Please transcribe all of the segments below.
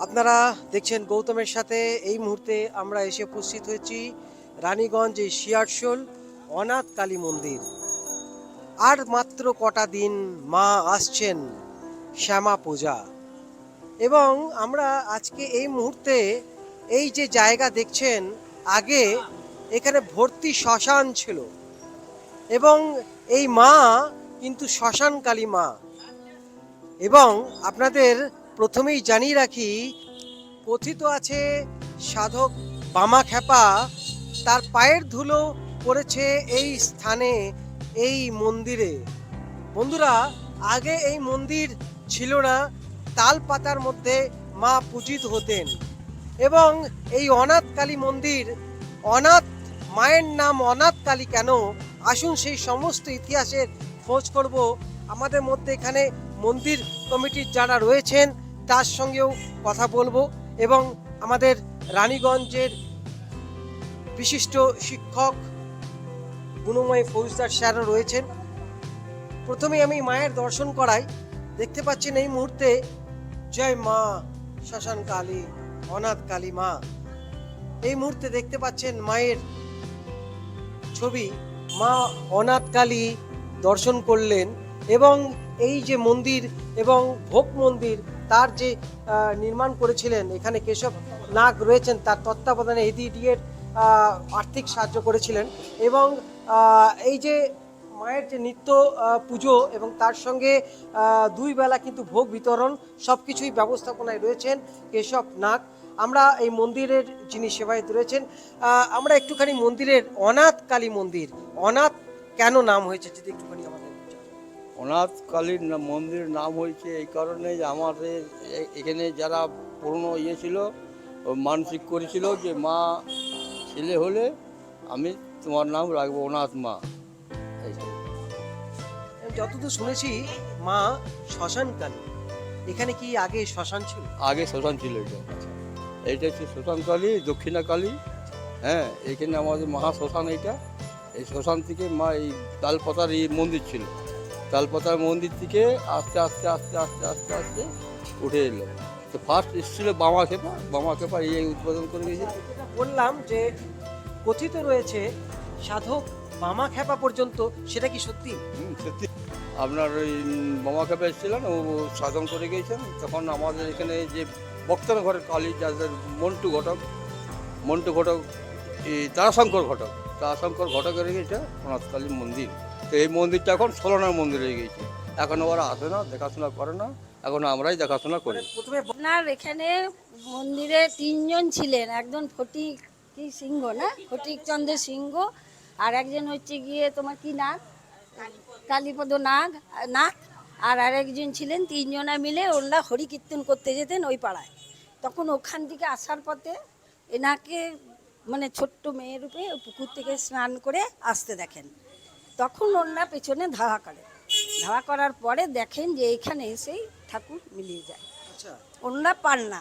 আপনারা দেখছেন গৌতমের সাথে এই মুহূর্তে আমরা এসে উপস্থিত হয়েছি রানীগঞ্জ এই শিয়ারশোল অনাথ কালী মন্দির। আর মাত্র কটা দিন মা আসছেন শ্যামা পূজা। এবং আমরা আজকে এই মুহূর্তে এই যে জায়গা দেখছেন, আগে এখানে ভর্তি শ্মশান ছিল। এবং এই মা কিন্তু শ্মশান কালী মা। এবং আপনাদের প্রথমেই জানিয়ে রাখি, কথিত আছে সাধক বামা খেপা তার পায়ের ধুলো পড়েছে এই স্থানে, এই মন্দিরে। বন্ধুরা, আগে এই মন্দির ছিল না, তাল পাতার মধ্যে মা পূজিত হতেন। এবং এই অনাথ কালী মন্দির, অনাথ মায়ের নাম অনাথ কালী কেন? আসুন সেই সমস্ত ইতিহাসের খোঁজ করব। আমাদের মধ্যে এখানে মন্দির কমিটির যারা রয়েছেন তার সঙ্গেও কথা বলব এবং আমাদের রানীগঞ্জের বিশিষ্ট শিক্ষক গুণময় ফৌজদার স্যারও রয়েছেন। প্রথমে আমি মায়ের দর্শন করাই। দেখতে পাচ্ছেন এই মুহূর্তে, জয় মা, শ্মশান কালী, অনাথ কালী মা। এই মুহূর্তে দেখতে পাচ্ছেন মায়ের ছবি। মা অনাথ কালী দর্শন করলেন এবং এই যে মন্দির এবং ভোগ মন্দির তার যে নির্মাণ করেছিলেন, এখানে কেশব নাগ রয়েছেন, তার তত্ত্বাবধানে এদিডিএর আর্থিক সাহায্য করেছিলেন এবং এই যে মায়ের যে নিত্য পুজো এবং তার সঙ্গে দুই বেলা কিন্তু ভোগ বিতরণ সব কিছুই ব্যবস্থাপনায় রয়েছেন কেশব নাগ। আমরা এই মন্দিরের যিনি সেবায়িত রয়েছেন আমরা একটুখানি মন্দিরের অনাথ কালী মন্দির, অনাথ কেন নাম হয়েছে যদি একটুখানি আমাদের অনাথ কালীর মন্দির নাম হয়েছে এই কারণে যে আমাদের এখানে যারা পুরনো ইয়ে ছিল মানসিক করেছিল যে মা ছেলে হলে আমি তোমার নাম রাখব অনাথ মা। যতদূর শুনেছি মা শ্মশান কালী এখানে কি আগে শ্মশান ছিল? আগে শ্মশান ছিল এটা এইটা হচ্ছে শ্মশান কালী দক্ষিণা কালী হ্যাঁ এখানে আমাদের মহা শ্মশান এইটা। এই শ্মশান থেকে মা এই তালপাতার এই মন্দির ছিল। তালপাতার মন্দির থেকে আস্তে আস্তে আস্তে আস্তে আস্তে আস্তে উঠে এলো। তো ফার্স্ট এসেছিল বামা খেপা বামা খেপা এই উৎপাদন করে গেছে বললাম যে কথিত রয়েছে সাধক মামা খেপা পর্যন্ত সেটা কি সত্যি? সত্যি। আপনার ওই বামা খেপা এসেছিলেন ও সাধন করে গিয়েছেন। তখন আমাদের এখানে যে বক্তার ঘরের কালী যাদের মন্টু ঘটক মন্টু ঘটক এই তারাশঙ্কর ঘটক তারাশঙ্কর ঘটকের এটা অনাথকালী মন্দির। এই মন্দিরটা এখন সোলনার মন্দির হয়ে গেছে। এখন ওরা আসে না, দেখাশোনা করে না, এখন আমরাই দেখাশোনা করি। আপনার এখানে মন্দিরে তিনজন ছিলেন, একজন ফটিক কি সিংহ না? ফটিক চন্দ্র সিংহ, আর একজন হচ্ছে গিয়ে তোমার কি নাগ? কালীপদ নাগ নাগ, আর আরেকজন ছিলেন তিনজনা মিলে ওরা হরি কীর্তন করতে যেতেন ওই পাড়ায়। তখন ওখান থেকে আসার পথে এনাকে মানে ছোট্ট মেয়ের রূপে পুকুর থেকে স্নান করে আসতে দেখেন। তখন ওনারা পেছনে ধাওয়া করে। ধাওয়া করার পরে দেখেন যে এইখানে এসেই ঠাকুর মিলিয়ে যায়। আচ্ছা। ওনারা পান না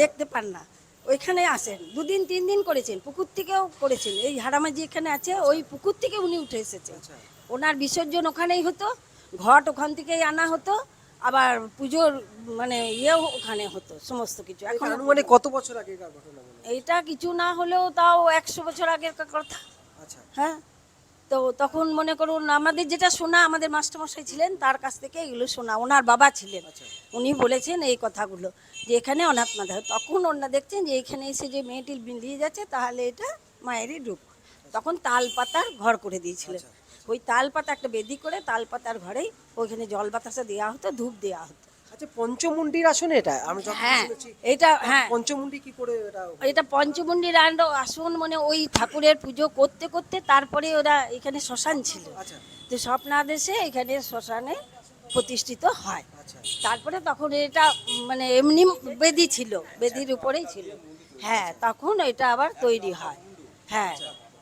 দেখতে পান না। ওইখানে আসেন দুদিন তিন দিন করেছেন পুকুর থেকেও করেছেন। এই হারামাজি এখানে আছে ওই পুকুর থেকে উনি উঠে এসেছেন আচ্ছা। ওনার বিসর্জন ওখানেই হতো ঘট ওখান থেকেই আনা হতো আবার পুজোর মানে ইয়েও ওখানে হতো সমস্ত কিছু। এখন মানে কত বছর হয়? এইটা কিছু না হলেও তাও একশো বছর আগের কথা। আচ্ছা। হ্যাঁ। তো তখন মনে করুন আমাদের যেটা শোনা আমাদের মাস্টারমশাই ছিলেন তার কাছ থেকে এগুলো শোনা। ওনার বাবা ছিলেন। আচ্ছা। উনি বলেছেন এই কথাগুলো যে এখানে অনাথ মাথা তখন ওনারা দেখছেন যে এখানে এসে যে মেয়েটি বিলিয়ে যাচ্ছে তাহলে এটা মায়েরই রূপ। তখন তাল পাতার ঘর করে দিয়েছিলেন। ওই তাল পাতা একটা বেদি করে তাল পাতার ঘরেই ওইখানে জল বাতাসা দেওয়া হতো ধূপ দেওয়া হতো। আচ্ছা পঞ্চমুন্ডির আসনে এটা? আমি হ্যাঁ এটা হ্যাঁ। পঞ্চমুন্ডি কি করে এটা এটা পঞ্চমুণ্ডী রান্ড আসন মানে ওই ঠাকুরের পুজো করতে করতে তারপরে ওরা এখানে শ্মশান ছিল। আচ্ছা। তো স্বপ্নাদেশে এখানে শ্মশানে প্রতিষ্ঠিত হয়। আচ্ছা। তারপরে তখন এটা মানে এমনি বেদি ছিল বেদির উপরেই ছিল। হ্যাঁ তখন এটা আবার তৈরি হয়। হ্যাঁ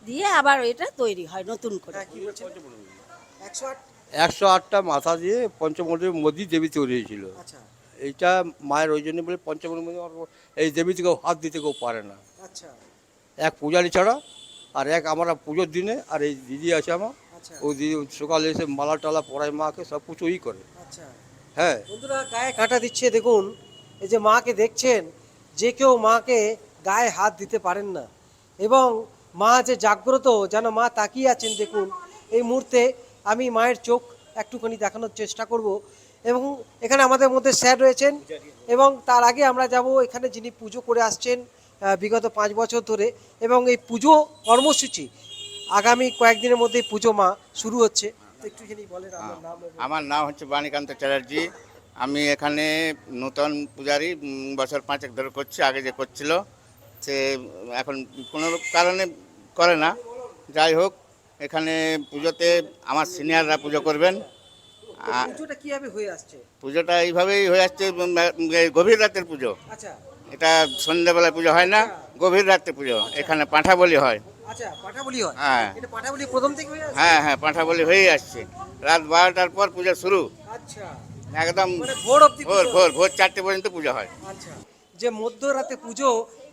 দিয়ে আবার এটা তৈরি হয় নতুন করে। হ্যাঁ একশো আট একশো আটটা মাথা দিয়ে পঞ্চমন্দির মোদী দেবী তৈরি হয়েছিল। আচ্ছা। এইটা মায়ের ওই জন্য বলে পঞ্চমন্দির মধ্যে এই দেবী কেউ হাত দিতে কেউ পারে না। আচ্ছা। এক পূজারি ছাড়া আর এক আমরা পুজোর দিনে আর এই দিদি আছে আমার। আচ্ছা। ও দিদি সকালে এসে মালা টালা পড়ায় মাকে সব কিছুই করে। আচ্ছা। হ্যাঁ। বন্ধুরা গায়ে কাঁটা দিচ্ছে দেখুন এই যে মাকে দেখছেন যে কেউ মাকে গায়ে হাত দিতে পারেন না। এবং মা যে জাগ্রত যেন মা তাকিয়ে আছেন দেখুন এই মুহূর্তে আমি মায়ের চোখ একটুখানি দেখানোর চেষ্টা করব এবং এখানে আমাদের মধ্যে স্যার রয়েছেন এবং তার আগে আমরা যাব এখানে যিনি পুজো করে আসছেন বিগত পাঁচ বছর ধরে এবং এই পুজো কর্মসূচি, আগামী কয়েকদিনের মধ্যে পুজো মা শুরু হচ্ছে। একটুখানি বলেন আমার নাম হচ্ছে বাণীকান্ত চ্যাটার্জি। আমি এখানে নূতন পূজারি বছর পাঁচেক ধরে করছি, আগে যে করছিল, সে এখন কোনো কারণে করে না। যাই হোক এখানে পুজোতে আমার সিনিয়ররা পুজো করবেন। পুজোটা কীভাবে হয়ে আসছে? পুজোটা এইভাবেই হয়ে আসছে গভীর রাতের পুজো। আচ্ছা। এটা সন্ধ্যেবেলায় পুজো হয় না গভীর রাতে পুজো এখানে পাঁঠা বলি হয়। আচ্ছা হয়? হ্যাঁ। হয়ে পাঁঠা বলি হয়েই আসছে। রাত বারোটার পর পুজো শুরু। আচ্ছা। একদম মানে ভোর ভোর ভোর ভোর চারটে পর্যন্ত পুজো হয়। আচ্ছা। যে মধ্যরাতে পুজো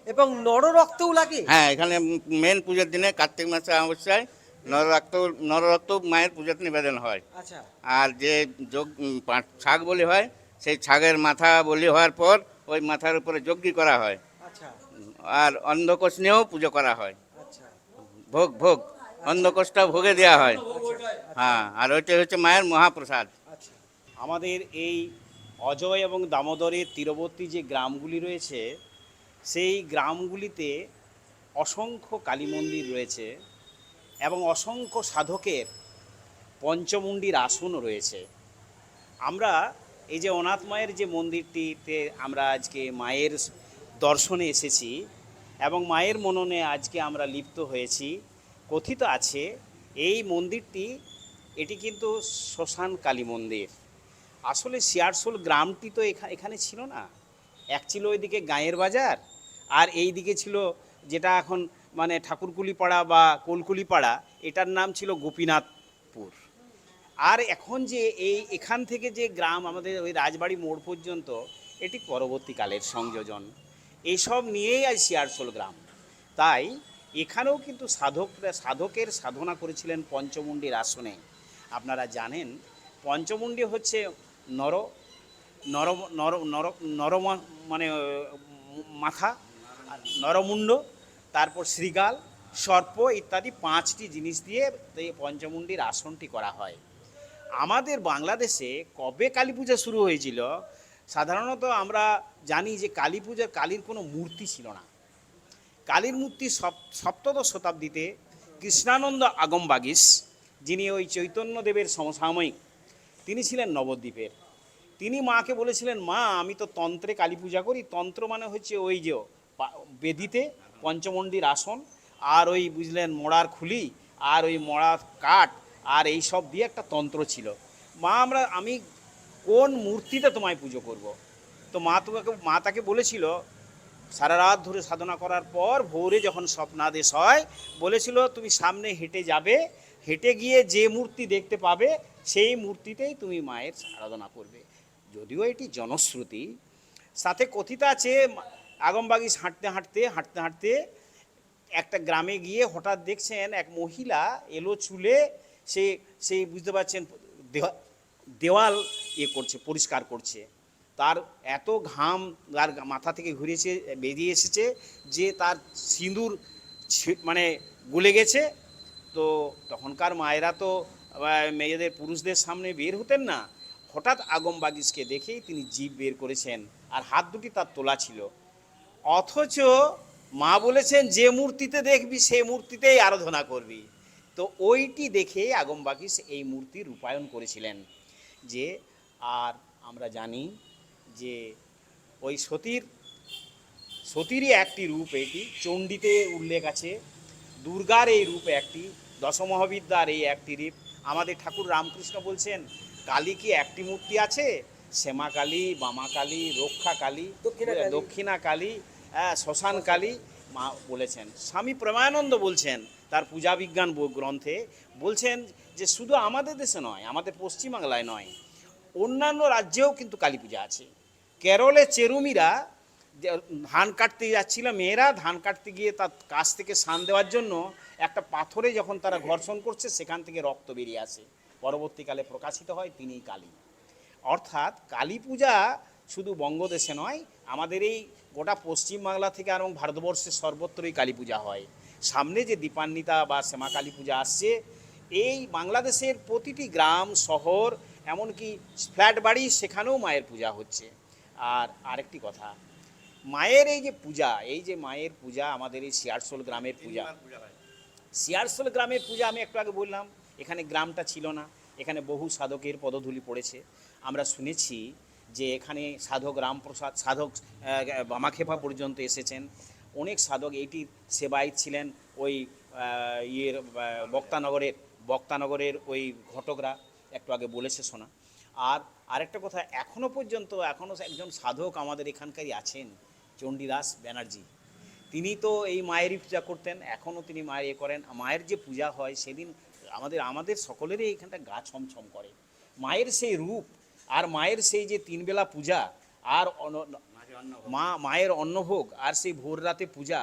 এবং নররক্তও লাগে? হ্যাঁ এখানে মেন পুজোর দিনে কার্তিক মাসে অবস্যায় নররক্ত নররক্ত মায়ের পুজোতে নিবেদন হয়। আচ্ছা। আর যে যোগ ছাগ বলি হয় সেই ছাগের মাথা বলি হওয়ার পর ওই মাথার উপরে যজ্ঞি করা হয়। আচ্ছা। আর অন্ধকোষ নিয়েও পুজো করা হয়। আচ্ছা। ভোগ ভোগ অন্ধকোষটা ভোগে দেওয়া হয়। হ্যাঁ আর ওইটাই হচ্ছে মায়ের মহাপ্রসাদ। আচ্ছা। আমাদের এই অজয় এবং দামোদরের তীরবর্তী যে গ্রামগুলি রয়েছে সেই গ্রামগুলিতে অসংখ্য কালী মন্দির রয়েছে। এবং অসংখ্য সাধকের পঞ্চমুণ্ডির আসন রয়েছে। আমরা এই যে অনাথ মায়ের যে মন্দিরটিতে আমরা আজকে মায়ের দর্শনে এসেছি এবং মায়ের মননে আজকে আমরা লিপ্ত হয়েছি, কথিত আছে এই মন্দিরটি, এটি কিন্তু শ্মশান কালী মন্দির। আসলে শিয়ারশোল গ্রামটি তো এখা- এখানে ছিল না। এক ছিল ওইদিকে গাঁয়ের বাজার, আর এই দিকে ছিল যেটা এখন মানে ঠাকুরকুলিপাড়া বা কোলকুলিপাড়া, এটার নাম ছিল গোপীনাথপুর। আর এখন যে এই এখান থেকে যে গ্রাম আমাদের ওই রাজবাড়ি মোড় পর্যন্ত, এটি পরবর্তীকালের সংযোজন। এইসব নিয়েই আজ শিয়ারশোল গ্রাম। তাই এখানেও কিন্তু সাধকরা সাধকের সাধনা করেছিলেন পঞ্চমুণ্ডির আসনে। আপনারা জানেন পঞ্চমুণ্ডি হচ্ছে নর নর নর নর নর মানে মাথা, আর নরমুণ্ড। তারপর শ্রীগাল সর্প ইত্যাদি পাঁচটি জিনিস দিয়ে এই পঞ্চমুণ্ডির আসনটি করা হয়। আমাদের বাংলাদেশে কবে কালী পূজা শুরু হয়েছিল? সাধারণত আমরা জানি যে কালী পূজার কালীর কোনো মূর্তি ছিল না। কালীর মূর্তি সপ- সপ্তদশ শতাব্দীতে কৃষ্ণানন্দ আগমবাগিস যিনি ওই চৈতন্যদেবের সমসাময়িক, তিনি ছিলেন নবদ্বীপের। তিনি মাকে বলেছিলেন, মা, আমি তো তন্ত্রে কালী পূজা করি। তন্ত্র মানে হচ্ছে ওই যে বেদিতে পঞ্চমন্ডির আসন, আর ওই বুঝলেন মোড়ার খুলি, আর ওই মোড়ার কাঠ, আর এই সব দিয়ে একটা তন্ত্র ছিল মা, আমরা, আমি কোন মূর্তিতে তোমায় পুজো করব। তো মা তোমাকে, মা তাকে বলেছিল, সারা রাত ধরে সাধনা করার পর ভোরে যখন স্বপ্নাদেশ হয়, বলেছিল, তুমি সামনে হেঁটে যাবে, হেঁটে গিয়ে যে মূর্তি দেখতে পাবে, সেই মূর্তিতেই তুমি মায়ের আরাধনা করবে যদিও এটি জনশ্রুতি, সাথে কথিত আছে আগমবাগিস হাঁটতে হাঁটতে হাঁটতে হাঁটতে একটা গ্রামে গিয়ে হঠাৎ দেখছেন এক মহিলা এলো চুলে, সে সেই বুঝতে পারছেন দেওয়াল ইয়ে করছে, পরিষ্কার করছে। তার এত ঘাম তার মাথা থেকে ঘুরেছে, বেরিয়ে এসেছে যে তার সিঁদুর মানে গলে গেছে। তো তখনকার মায়েরা তো মেয়েদের পুরুষদের সামনে বের হতেন না। হঠাৎ আগম বাগিসকে দেখেই তিনি জীব বের করেছেন, আর হাত দুটি তার তোলা ছিল। অথচ মা বলেছেন যে মূর্তিতে দেখবি সেই মূর্তিতেই আরাধনা করবি। তো ওইটি দেখে আগমবাগিস এই মূর্তি রূপায়ণ করেছিলেন যে আর আমরা জানি যে ওই সতীর সতীরই একটি রূপ এটি। চণ্ডীতে উল্লেখ আছে দুর্গার এই রূপ একটি দশমহাবিদ্যার এই একটি রূপ। আমাদের ঠাকুর রামকৃষ্ণ বলছেন কালী কি একটি মূর্তি আছে? শ্যামা কালী বামা কালী রক্ষা কালী দক্ষিণা কালী। হ্যাঁ শ্মশান কালী মা বলেছেন। স্বামী প্রেমানন্দ বলছেন, তার পূজা বিজ্ঞান গ্রন্থে বলছেন যে শুধু আমাদের দেশে নয়, আমাদের পশ্চিমবাংলায় নয়, অন্যান্য রাজ্যেও কিন্তু কালী পূজা আছে। কেরলে চেরুমিরা ধান কাটতে যাচ্ছিল, মেয়েরা ধান কাটতে গিয়ে তার কাছ থেকে সান দেওয়ার জন্য একটা পাথরে যখন তারা ঘর্ষণ করছে, সেখান থেকে রক্ত বেরিয়ে আসে। পরবর্তীকালে প্রকাশিত হয়, তিনিই কালী। অর্থাৎ কালী পূজা শুধু বঙ্গদেশে নয় আমাদের এই গোটা পশ্চিমবাংলা থেকে এবং ভারতবর্ষের সর্বত্রই কালী পূজা হয়। সামনে যে দীপান্বিতা বা শ্যামা কালী পূজা আসছে এই বাংলাদেশের প্রতিটি গ্রাম শহর এমনকি ফ্ল্যাট বাড়ি সেখানেও মায়ের পূজা হচ্ছে। আর আরেকটি কথা মায়ের এই যে পূজা এই যে মায়ের পূজা আমাদের এই শিয়ারশোল গ্রামের পূজা। শিয়ারশোল গ্রামের পূজা আমি একটু আগে বললাম এখানে গ্রামটা ছিল না এখানে বহু সাধকের পদধূলি পড়েছে। আমরা শুনেছি যে এখানে সাধক রামপ্রসাদ, সাধক বামাখেপা পর্যন্ত এসেছেন। অনেক সাধক এইটির সেবায়িত ছিলেন ওই ইয়ের বক্তানগরের বক্তানগরের ওই ঘটকরা। একটু আগে বলেছে শোনা আর আরেকটা কথা এখনও পর্যন্ত এখনও একজন সাধক আমাদের এখানকারই আছেন, চণ্ডীদাস ব্যানার্জি। তিনি তো এই মায়েরই পূজা করতেন এখনও তিনি মায়ের এ করেন। মায়ের যে পূজা হয়, সেদিন আমাদের আমাদের সকলেরই এখানটা গা ছমছম করে। মায়ের সেই রূপ আর মায়ের সেই যে তিনবেলা পূজা আর মা মায়ের অন্নভোগ আর সেই ভোর রাতে পূজা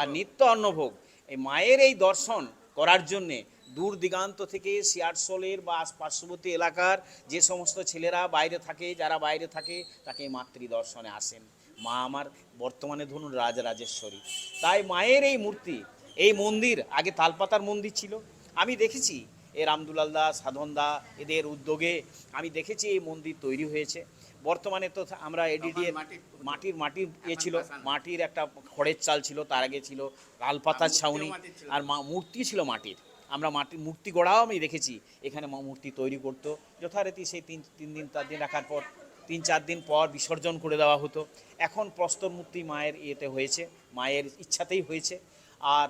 আর নিত্য অন্নভোগ। এই মায়ের এই দর্শন করার জন্যে দূর দিগান্ত থেকে সিয়ারসোলের বা পার্শ্ববর্তী এলাকার যে সমস্ত ছেলেরা বাইরে থাকে যারা বাইরে থাকে তাকে মাতৃ দর্শনে আসেন। মা আমার বর্তমানে ধরুন রাজরাজেশ্বরী। তাই মায়ের এই মূর্তি এই মন্দির আগে তালপাতার মন্দির ছিল। আমি দেখেছি এ রামদুলাল দা সাধন দা এদের উদ্যোগে আমি দেখেছি এই মন্দির তৈরি হয়েছে। বর্তমানে তো আমরা এডিডি মাটির- মাটির ইয়ে ছিল মাটির একটা খড়ের চাল ছিল তার আগে ছিল লালপাতার মূর্তিও ছাউনি আর মা- মূর্তি ছিল মাটির। আমরা মাটির মূর্তি গড়াও আমি দেখেছি এখানে মূর্তি তৈরি করতো। যথারীতি সেই তিন তিন দিন চার দিন রাখার পর তিন চার দিন পর বিসর্জন করে দেওয়া হতো। এখন প্রস্তর মূর্তি মায়ের ইয়েতে হয়েছে মায়ের ইচ্ছাতেই হয়েছে। আর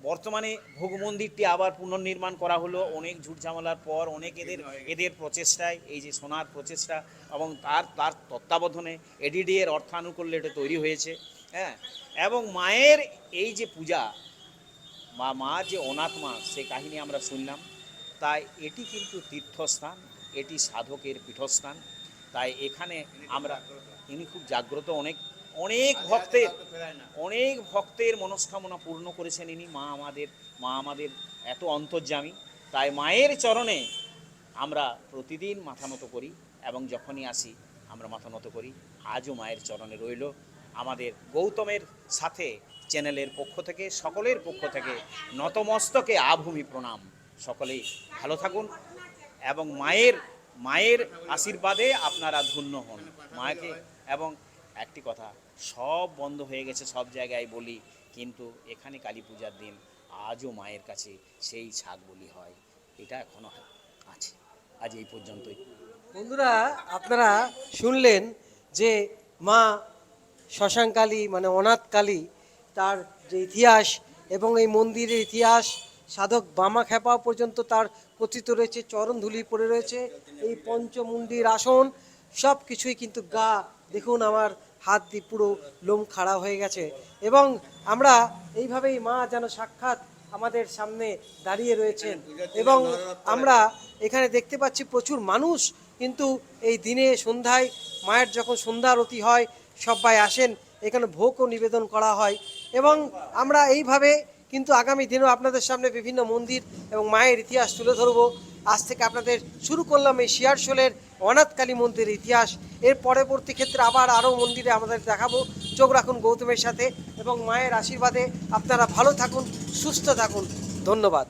বর্তমানে ভোগ মন্দিরটি আবার পুনর্নির্মাণ করা হলো। অনেক ঝুট ঝামেলার পর অনেক এদের এদের প্রচেষ্টায় এই যে সোনার প্রচেষ্টা এবং তার তার তত্ত্বাবধানে এডিডি এর অর্থানুকূল্যে এটা তৈরি হয়েছে হ্যাঁ? এবং মায়ের এই যে পূজা বা মা যে অনাথ মা সে কাহিনী আমরা শুনলাম। তাই এটি কিন্তু তীর্থস্থান এটি সাধকের পীঠস্থান। তাই এখানে আমরা ইনি খুব জাগ্রত অনেক। অনেক ভক্তের অনেক ভক্তের মনস্কামনা পূর্ণ করেছেন ইনি। মা আমাদের মা আমাদের এত অন্তর্যামী। তাই মায়ের চরণে আমরা প্রতিদিন মাথা নত করি এবং যখনই আসি আমরা মাথা নত করি। আজও মায়ের চরণে রইল। আমাদের গৌতমের সাথে চ্যানেলের পক্ষ থেকে, সকলের পক্ষ থেকে নতমস্তকে আভূমি প্রণাম। সকলেই ভালো থাকুন এবং মায়ের মায়ের আশীর্বাদে আপনারা ধন্য হন। মাকে এবং একটি কথা, সব বন্ধ হয়ে গেছে সব জায়গায় বলি, কিন্তু এখানে কালী পূজার দিন আজও মায়ের কাছে সেই ছাগ বলি হয়। এটা এখনও আছে। আজ এই পর্যন্তই। বন্ধুরা, আপনারা শুনলেন যে মা শশাঙ্কালী মানে অনাথ কালী, তার যে ইতিহাস এবং এই মন্দিরের ইতিহাস, সাধক বামা খেপা পর্যন্ত তার কথিত রয়েছে, চরণ ধুলি পড়ে রয়েছে, এই পঞ্চমুণ্ডির আসন সব কিছুই কিন্তু গা, দেখুন আমার হাত দিয়ে পুরো লোম খাড়া হয়ে গেছে। এবং আমরা এইভাবেই মা যেন সাক্ষাৎ আমাদের সামনে দাঁড়িয়ে রয়েছেন। এবং আমরা এখানে দেখতে পাচ্ছি প্রচুর মানুষ, কিন্তু এই দিনে সন্ধ্যায়, মায়ের যখন সন্ধ্যা আরতি হয়, সবাই আসেন, এখানে ভোগও নিবেদন করা হয়। এবং আমরা এইভাবে কিন্তু আগামী দিনেও আপনাদের সামনে বিভিন্ন মন্দির এবং মায়ের ইতিহাস তুলে ধরবো। আজ থেকে আপনাদের শুরু করলাম এই শিয়ারশোলের অনাথকালী মন্দিরের ইতিহাস। এর পরবর্তী ক্ষেত্রে আবার আরও মন্দিরে আমাদের দেখাবো। চোখ রাখুন গৌতমের সাথে এবং মায়ের আশীর্বাদে আপনারা ভালো থাকুন, সুস্থ থাকুন। ধন্যবাদ।